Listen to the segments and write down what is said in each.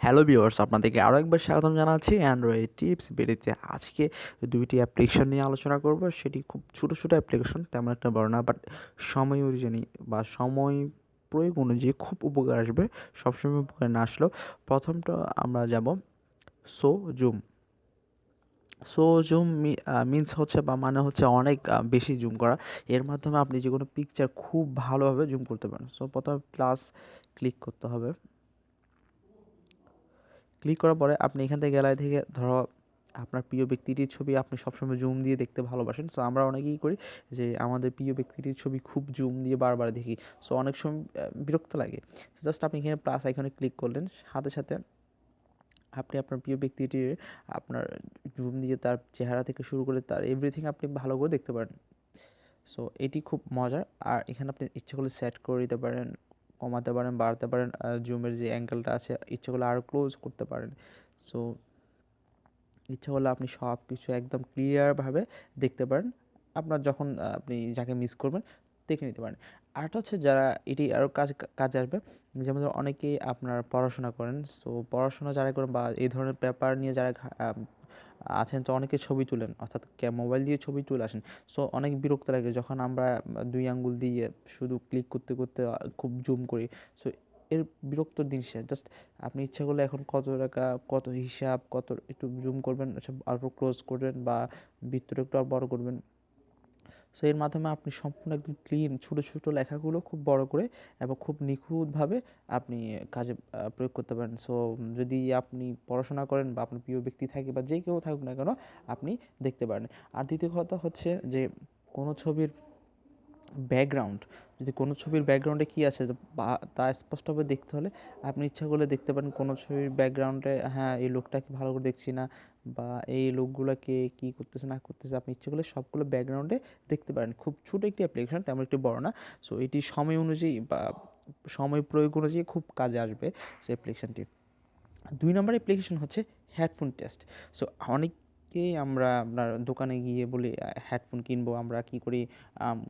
Hello viewers আপনাদেরকে আরও একবার স্বাগতম জানাচ্ছি অ্যান্ড্রয়েড টিপস বেরিতে আজকে দুইটি অ্যাপ্লিকেশন নিয়ে আলোচনা করব। সেটি খুব ছোটো ছোটো অ্যাপ্লিকেশন তেমন একটা বড় না বাট সময় অনুযায়ী বা সময় প্রয়োগ অনুযায়ী খুব উপকার আসবে। সবসময় উপকার না আসলেও প্রথমটা আমরা যাব so zoom so zoom means হচ্ছে বা মানে হচ্ছে অনেক বেশি জুম করা। এর মাধ্যমে আপনি যে কোনো পিকচার খুব ভালোভাবে জুম করতে পারেন। সো প্রথমে প্লাস ক্লিক করতে হবে। ক্লিক করার পরে আপনি এখান থেকে গ্যালারি থেকে ধরো আপনার প্রিয় ব্যক্তিটির ছবি আপনি সবসময় জুম দিয়ে দেখতে ভালোবাসেন। সো আমরা অনেকেই করি যে আমাদের প্রিয় ব্যক্তিটির ছবি খুব জুম দিয়ে বারবার দেখি। সো অনেক সময় বিরক্ত লাগে। জাস্ট আপনি এখানে প্লাস আইকনে ক্লিক করলেন। সাথে সাথে আপনি আপনার প্রিয় ব্যক্তিটির আপনার জুম দিয়ে তার চেহারা থেকে শুরু করে তার এভরিথিং আপনি ভালো করে দেখতে পারেন। সো এটি খুব মজার। আর এখানে আপনি ইচ্ছা করলে সেট করে দিতে পারেন। কমাতে পারেন, বাড়াতে পারেন জুমের যে অ্যাঙ্গেলটা আছে, ইচ্ছে করলে আরও ক্লোজ করতে পারেন। সো ইচ্ছা করলে আপনি সব কিছু একদম ক্লিয়ারভাবে দেখতে পারেন। আপনার যখন আপনি যাকে মিস করবেন, দেখে নিতে পারেন। আরেকটা হচ্ছে যারা এটি আরও কাজ, কাজে আসবে, যেমন ধরুন অনেকেই আপনার পড়াশোনা করেন। সো পড়াশোনা যারা করেন বা এই ধরনের পেপার নিয়ে যারা আছেন, তো অনেকে ছবি তুলেন, অর্থাৎ মোবাইল দিয়ে ছবি তুলে আসেন। সো অনেক বিরক্ত লাগে যখন আমরা দুই আঙ্গুল দিয়ে শুধু ক্লিক করতে করতে খুব জুম করি। সো এর বিরক্ত জিনিস জাস্ট আপনি ইচ্ছা করলে এখন কত টাকা, কত হিসাব, কত একটু জুম করবেন অল্প ক্লোজ করবেন বা ভিতরে একটু আর বড় করবেন। সো এর মাধ্যমে আপনি সম্পূর্ণ একদম ক্লিন ছোটো ছোটো লেখাগুলো খুব বড় করে এবং খুব নিখুঁতভাবে আপনি কাজে প্রয়োগ করতে পারেন। সো যদি আপনি পড়াশোনা করেন বা আপনার প্রিয় ব্যক্তি থাকে বা যে কেউ থাকুক না কেন, আপনি দেখতে পারেন। আর দ্বিতীয় কথা হচ্ছে যে, কোনো ছবির ব্যাকগ্রাউন্ড যদি কোনো ছবির ব্যাকগ্রাউন্ডে কী আছে, তা স্পষ্টভাবে দেখতে হলে আপনি ইচ্ছা করলে দেখতে পারেন কোনো ছবির ব্যাকগ্রাউন্ডে হ্যাঁ এই লোকটাকে ভালো করে দেখছি না, বা এই লোকগুলোকে কী করতেছে, না করতেছে, আপনি ইচ্ছে করলে সবগুলো ব্যাকগ্রাউন্ডে দেখতে পারেন। খুব ছোটো একটি অ্যাপ্লিকেশন তেমন একটি বড় না। সো এটি সময় অনুযায়ী বা সময় প্রয়োগ অনুযায়ী খুব কাজে আসবে সেই অ্যাপ্লিকেশনটি দুই নম্বর অ্যাপ্লিকেশন হচ্ছে হেডফোন টেস্ট সো অনেক অনেকেই আমরা আপনার দোকানে গিয়ে বলি হেডফোন কিনবো, আমরা কি করি?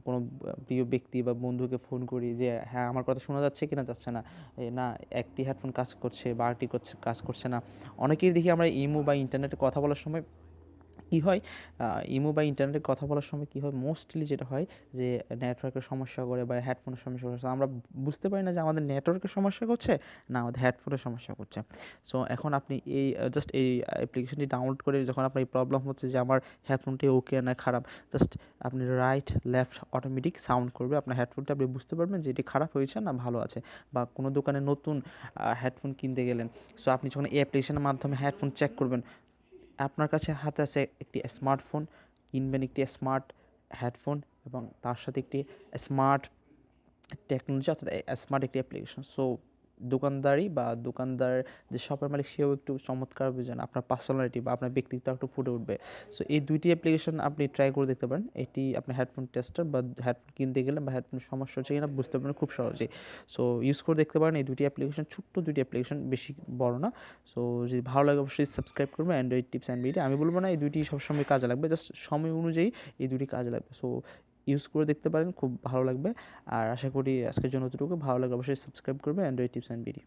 কোনো প্রিয় ব্যক্তি বা বন্ধুকে ফোন করি যে হ্যাঁ আমার কথা শোনা যাচ্ছে কিনা? যাচ্ছে না। না, একটি হেডফোন কাজ করছে বা আরেকটি কাজ করছে না। অনেকেই দেখি আমরা ইমো বা ইন্টারনেটে কথা বলার সময় কী হয়? ইমো বা ইন্টারনেটে কথা বলার সময় কী হয়? মোস্টলি যেটা হয় যে নেটওয়ার্কের সমস্যা করে বা হেডফোনের সমস্যা করে। আমরা বুঝতে পারি না যে আমাদের নেটওয়ার্কের সমস্যা করছে, না আমাদের হেডফোনের সমস্যা করছে। সো এখন আপনি এই জাস্ট এই অ্যাপ্লিকেশনটি ডাউনলোড করে যখন আপনার এই প্রবলেম হচ্ছে যে আমার হেডফোনটি ওকে না খারাপ জাস্ট আপনি রাইট লেফট অটোমেটিক সাউন্ড করবে। আপনার হেডফোনটা আপনি বুঝতে পারবেন যে এটি খারাপ হয়েছে না ভালো আছে বা কোনো দোকানে নতুন হেডফোন কিনতে গেলেন। সো আপনি যখন এই অ্যাপ্লিকেশনের মাধ্যমে হেডফোন চেক করবেন আপনার কাছে হাতে আছে একটি স্মার্টফোন কিনবেন একটি স্মার্ট হেডফোন এবং তার সাথে একটি স্মার্ট টেকনোলজি অর্থাৎ স্মার্ট একটি অ্যাপ্লিকেশন সো দোকানদারি বা দোকানদার যে শপের মালিক, সেও একটু চমৎকার বুঝেন আপনার পার্সোনালিটি বা আপনার ব্যক্তিত্ব একটু ফুটে উঠবে। সো এই দুইটি অ্যাপ্লিকেশন আপনি ট্রাই করে দেখতে পারেন। এটি আপনার হেডফোন টেস্টার বা হেডফোন কিনতে গেলে বা হেডফোন সমস্যা হচ্ছে কিনা বুঝতে পারেন খুব সহজেই। সো ইউজ করে দেখতে পারেন এই দুটি অ্যাপ্লিকেশন ছোট্ট দুটি অ্যাপ্লিকেশন বেশি বড় না। সো যদি ভালো লাগে অবশ্যই সাবস্ক্রাইব করবেন অ্যান্ড্রয়েড টিপস অ্যান্ড ভিডিও আমি বলব না এই দুইটি সবসময় কাজে লাগবে জাস্ট সময় অনুযায়ী এই দুটি কাজে লাগবে। সো ইউজ করে দেখতে পারেন, খুব ভালো লাগবে। আর আশা করি আজকের জন্য অতটুকু ভালো লাগবে অবশ্যই সাবস্ক্রাইব করবে অ্যান্ড্রয়েড টিপস অ্যান্ড বিডি